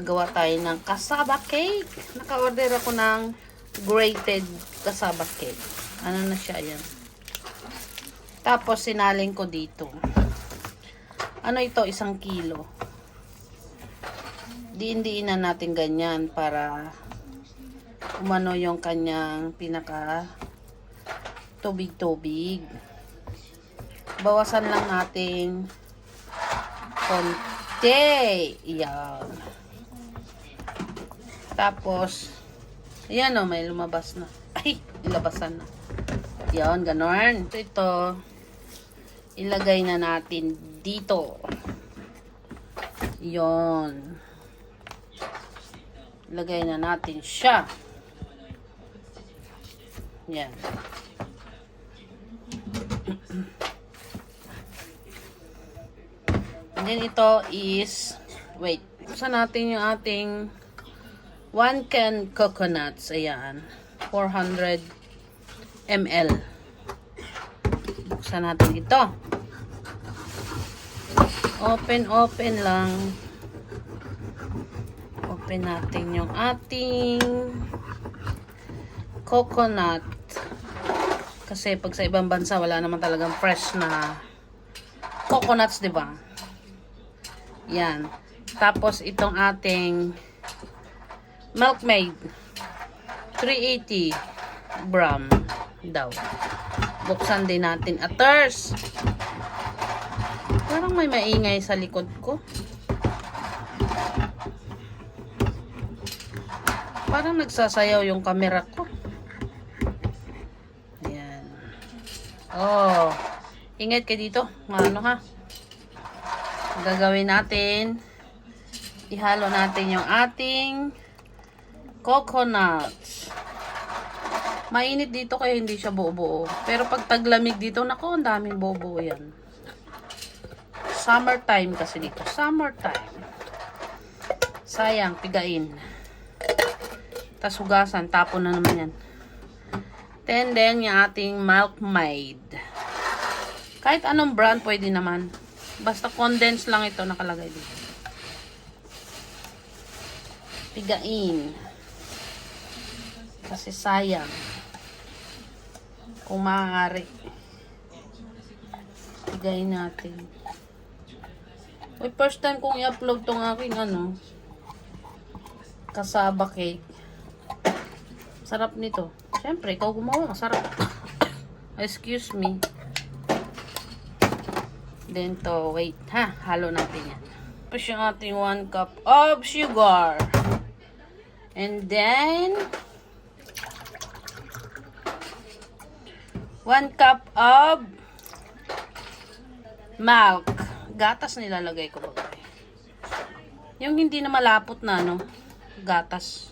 tayo ng kasaba cake. Naka-order ako ng grated kasaba cake. Ano na siya yan? Tapos sinaling ko dito. Ano ito? Isang kilo. Diin-diin na natin ganyan para umano yung kanyang pinaka tubig-tubig. Bawasan lang natin konti. Yan. Tapos, ayan o, may lumabas na. Ay, nilabasan na. Yan, ganon. So, ito, ilagay na natin dito. Yon. Ilagay na natin siya. Yan. And then ito is, wait, buksan natin yung ating 1 can coconuts. Ayan. 400 ml. Buksan natin ito. Open, open lang. Open natin yung ating coconut. Kasi pag sa ibang bansa, wala naman talagang fresh na coconuts, di ba? Yan. Tapos itong ating milkmaid. 380 gram daw. Buksan din natin. Aters! Parang may maingay sa likod ko. Parang nagsasayaw yung camera ko. Ayan. Oh. Ingat ka dito. Ano ha? Gagawin natin, ihalo natin yung ating coconuts. Mainit dito kaya hindi siya buo-buo. Pero pag taglamig dito, nako, ang daming buo-buo yan. Summertime kasi dito. Summertime. Sayang, pigain. Tapos hugasan, tapon na naman yan. Then, then, yung ating milkmaid. Kahit anong brand, pwede naman. Basta condense lang ito nakalagay dito. Pigain. Kasi sayang. Kung maaari. Pigain natin. Uy, first time kong i-upload tong aking ano. Kasaba cake. Sarap nito. Siyempre, ikaw gumawa. Sarap. Excuse me. Then to, wait ha, halo natin yan. Tapos yung ating 1 cup of sugar. And then, 1 cup of milk. Gatas nilalagay ko ba? Yung hindi na malapot na, no? Gatas.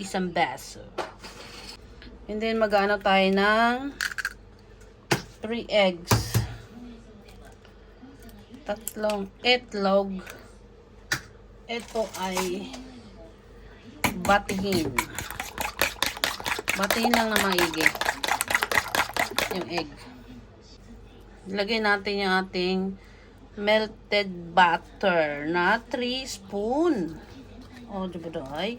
Isang baso. And then, mag-ano tayo ng 3 eggs tatlong itlog. Ito ay batihin. Batihin lang na maigi. Yung egg. Lagay natin yung ating melted butter na 3 spoon. O, oh, di ba doy?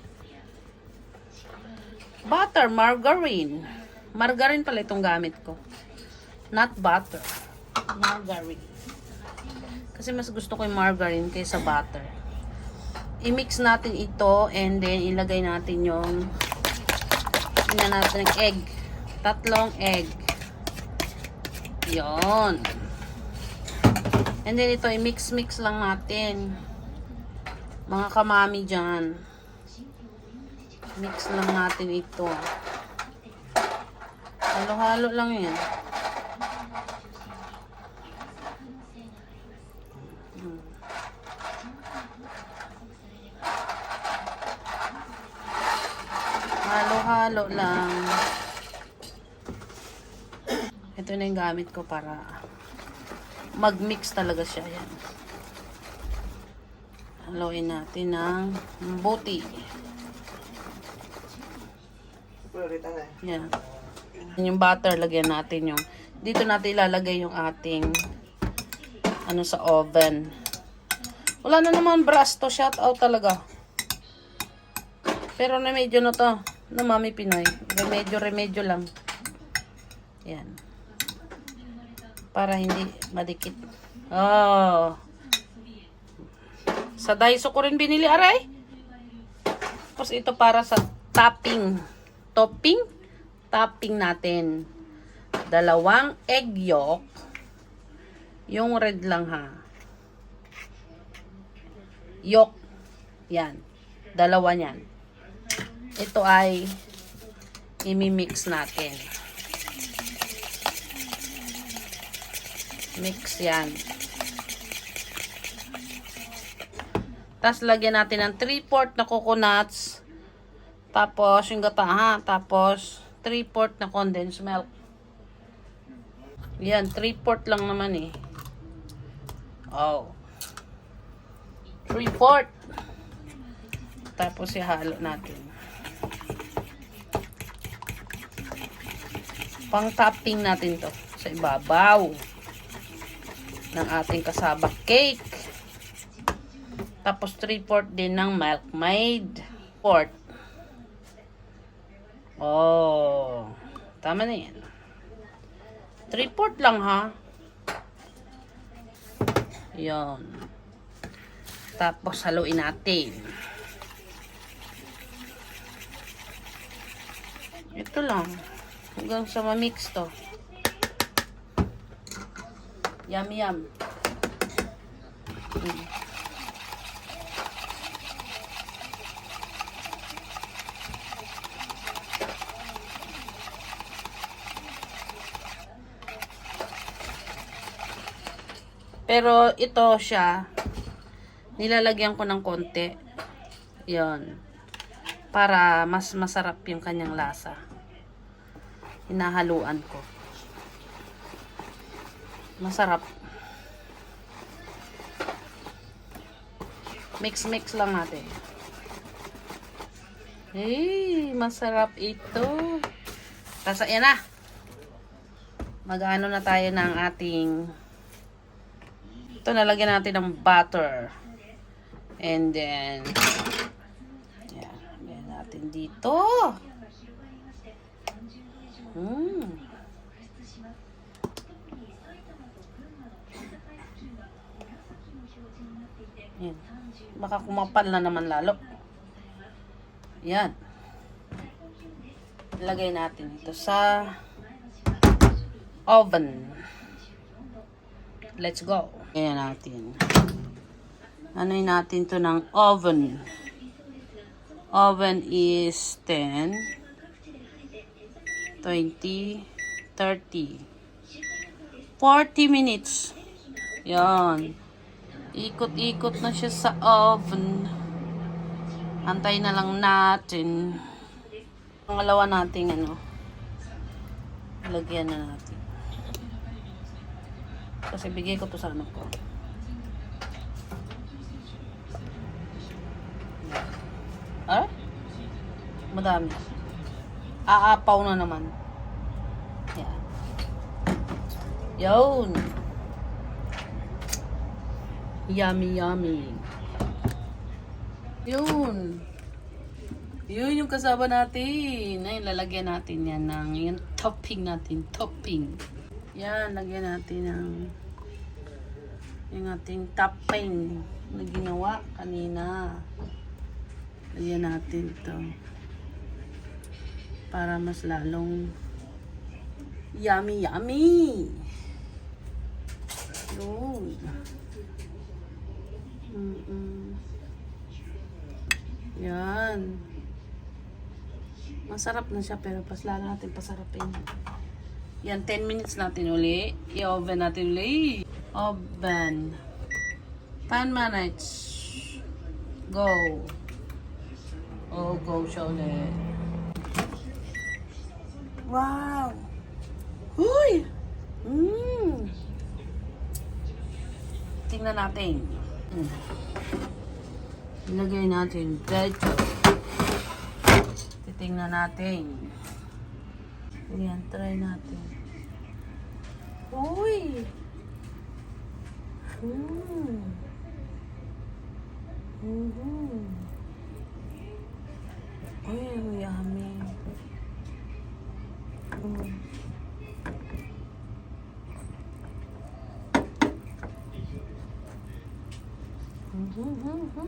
Butter, margarine. Margarine pala itong gamit ko. Not butter. Margarine. Kasi mas gusto ko yung margarine kaysa butter. I-mix natin ito and then ilagay natin yung ina natin ng egg. Tatlong egg. Yon. And then ito, i-mix-mix lang natin. Mga kamami dyan. Mix lang natin ito. Halo-halo lang yan. Halo-halo lang. Ito na yung gamit ko para mag-mix talaga siya. Yan. Haluin natin ng buti. Yan. Yung butter, lagyan natin yung dito natin ilalagay yung ating ano sa oven. Wala na naman brass to. Shout out talaga. Pero remedyo na to. No, Mami Pinoy. Remedyo, remedyo lang. Yan. Para hindi madikit. Oh. Sa Daiso ko rin binili, aray. Tapos ito para sa topping. Topping? Topping natin. Dalawang egg yolk. Yung red lang ha. Yolk. Yan. Dalawa niyan. Ito ay imimix natin. Mix yan. Tapos lagyan natin ng 3-4 na coconuts. Tapos yung gata ha. Tapos 3-4 na condensed milk. Yan, 3-4 lang naman eh. Oh. 3-4. Tapos ihalo natin. Pang topping natin to sa ibabaw ng ating kasabak cake. Tapos 3-4 din ng milkmaid. 4. Oh. Tama na yan. 3-4 lang ha. Yan. Tapos haluin natin. Ito lang. Hanggang sa ma-mix to. Yum, yum. Pero ito siya, nilalagyan ko ng konti. Yon Para mas masarap yung kanyang lasa. Hinahaluan ko. Masarap. Mix-mix lang natin. Hey, masarap ito. Tapos, na. Mag-ano na tayo ng ating ito, nalagyan natin ng butter. And then, yan, lagyan natin dito. Hmm. Yan. Baka kumapal na naman lalo. Yan. Lagay natin ito sa oven. Let's go. Kaya natin. Anoy natin to ng oven. Oven is 10, 20, 30, 40 minutes. Yan. Ikot-ikot na siya sa oven. Antay na lang natin. Pangalawa nating ano. Lagyan na natin. Kasi bigay ko to sa anak ko. Ah? Madami. Aapaw na naman. Yan. Yun. Yummy, yummy. Yun. Yun yung kasama natin. Ay, lalagyan natin yan ng yung topping natin. Topping. Yan, lagyan natin ng yung ating topping na ginawa kanina. Lagyan natin ito. Para mas lalong yummy, yummy. Yun. Mm-mm. Yan. Masarap na siya pero pas lalo natin pasarapin. Yan, 10 minutes natin uli. I-oven natin uli. Oven. 10 minutes. Go. Oh, go siya uli. Wow! Huy! Mmm! Tingnan natin. Ilagay natin dito. Titingnan natin. Ayan, try natin. Uy! Mm. Mm-hmm. Wow.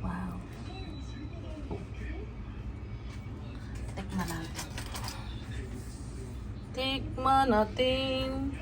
Wow. Tikman natin. Tikman natin.